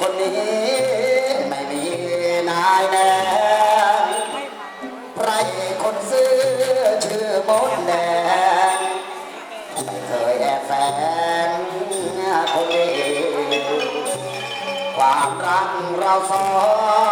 คนนี้ไม่มีนายแน่ใครคนซื้อชื่อมดแดงไม่เคยแอบแฝงคนนี้ความรักเราสอง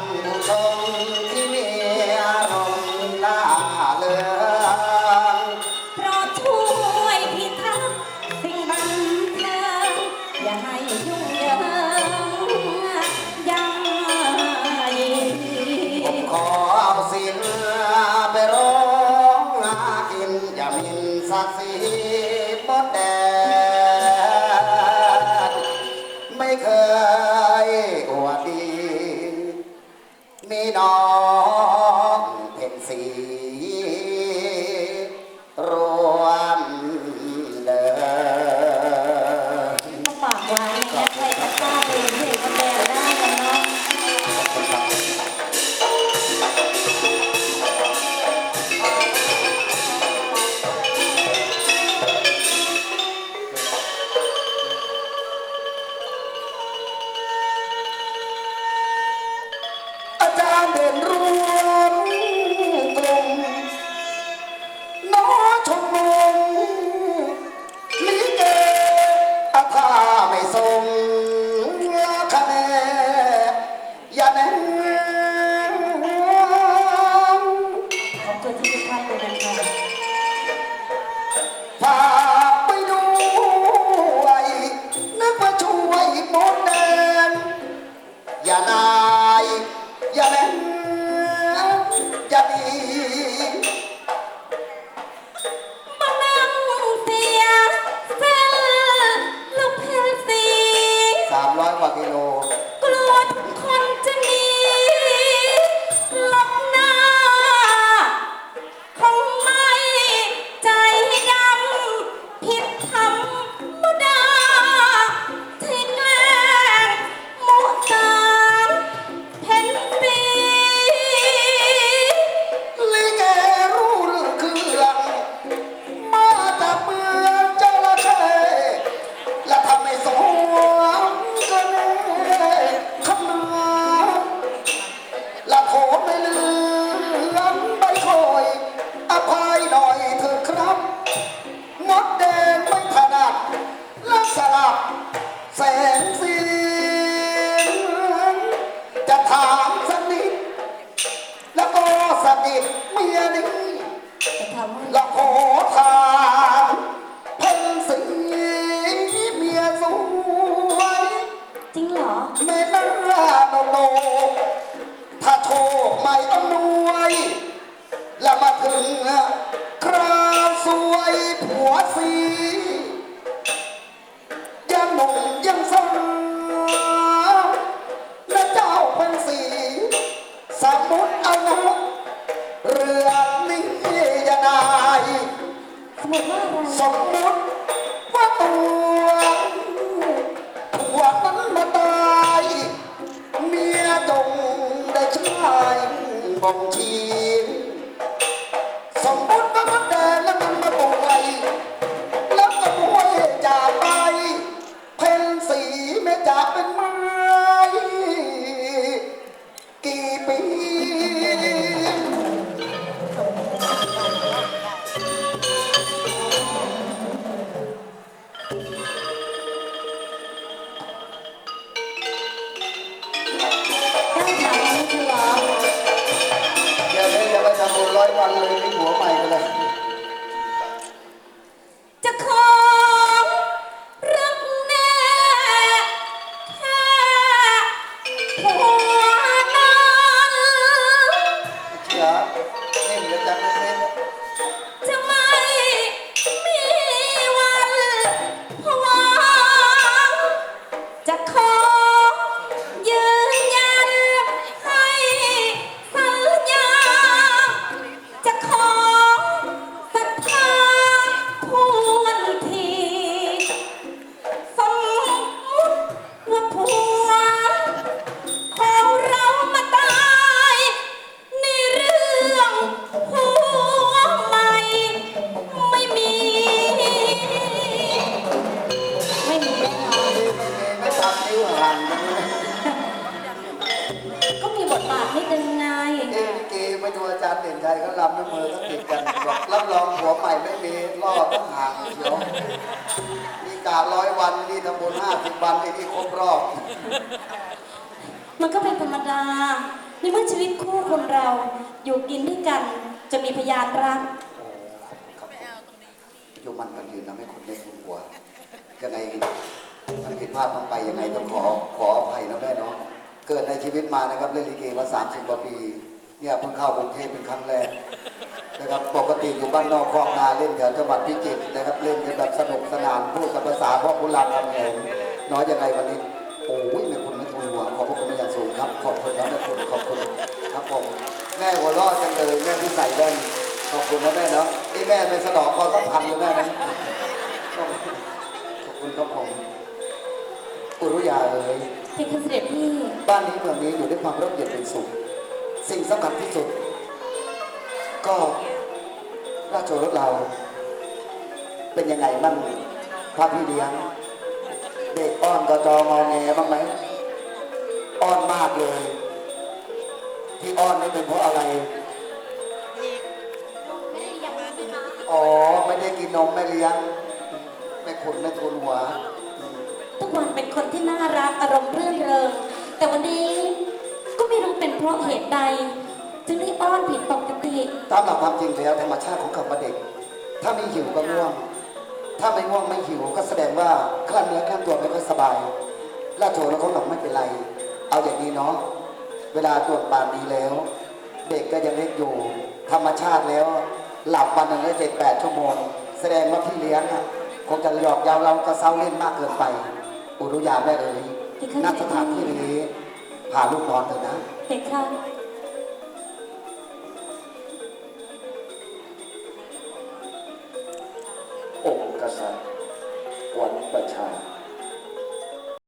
ำคำ องเป็นสี power. สามสนิท แล้วก็สนิทเมียนี้จะทละขอทานเพิ่งสีเมียสวยจริงเหรอ เมน่าโนโนถ้าโชคไม่อำนวย แล้วมาถึง สมมุติว่าตัววัวมันมาตายเมียตรงได้ชายบ่งทีสม นิดนึงไงเอ้ลิเกไปดูอาจารย์เด่นชัยเขาลำน้ำมือก็ติดกันบอกรับรองหัวใหม่ไม่มีรอบต้องห่างเชียวนี่การ้อยวันนี่ทำบุญห้าสิบวันนี่ที่ครบรอบมันก็เป็นธรรมดา ในเมื่อชีวิตคู่คนเราอยู่กินด้วยกัน จะมีพยานรักครับโยมมันกันยืนทำให้คนเล็กคุณหัวยังไงมันผิดพลาดต้องไปยังไงต้องขอขออภัยนะแม่เนาะ เกิดในชีวิตมานะครับเล่นลิเกมาสามสิบกว่าปีเนี่ยเพิ่งเข้ากรุงเทพเป็นครั้งแรกนะครับปกติอยู่บ้านนอกคลองนาเล่นแถวจังหวัดพิจิตรนะครับเล่นกันแบบสนุกสนานพูดภาษาพ่อคุณรามคำแหงน้อยยังไงวันนี้โอ้ยแม่คุณไม่ทูลหัวขอบพระคุณเป็นอย่างสูงครับ ขอบคุณครับแม่คุณขอบคุณครับผมแม่หัวรอดจังเลยแม่ที่ใส่แว่นขอบคุณนะแม่เนาะนี่แม่เป็นสะเดอคอต้องพันเลยแม่นะขอบคุณครับผมอุรุยาเอ๋ย ที่คุณเสด็จพี่บ้านนี้เมืองนี้อยู่ด้วยความร่มเย็นเป็นสุข สิ่งสำคัญที่สุด ก็ราชโอรสเรา เป็นยังไงบ้างพระพี่เลี้ยง เด็กอ้อนกระจองอแงบ้างไหมอ้อนมากเลย ที่อ้อนนี่เป็นเพราะอะไรอ๋อไม่ได้กินนมแม่เลี้ยงแม่ขุนแม่ทุนหัว ทุกวันเป็นคนที่น่ารักอารมณ์รื่นเริง แต่วันนี้ก็ไม่รู้เป็นเพราะเหตุใด จึงได้อ้อนผิดปกติ ตามหลักความจริงแล้วธรรมชาติของคำว่าเด็ก ถ้าไม่หิวก็ง่วง ถ้าไม่ง่วงไม่หิวก็แสดงว่าคลั่นเนื้อคลั่นตัวไม่ค่อยสบายราโชแล้วเขาบอกไม่เป็นไร เอาอย่างนี้เนาะ เวลาตรวจปานนี้แล้ว เด็กก็ยังเล็กอยู่ ธรรมชาติแล้ว หลับวันหนึ่งได้เจ็ดแปดชั่วโมง แสดงว่าพี่เลี้ยงอะคงจะหยอกเยาเราก็เศร้าเล่นมากเกินไป อุรุยาแม่เอ๋ยนักสถานที่นี้พาลูกนอนเถอะนะเด็กค่ะองค์กษัตริย์วันประชา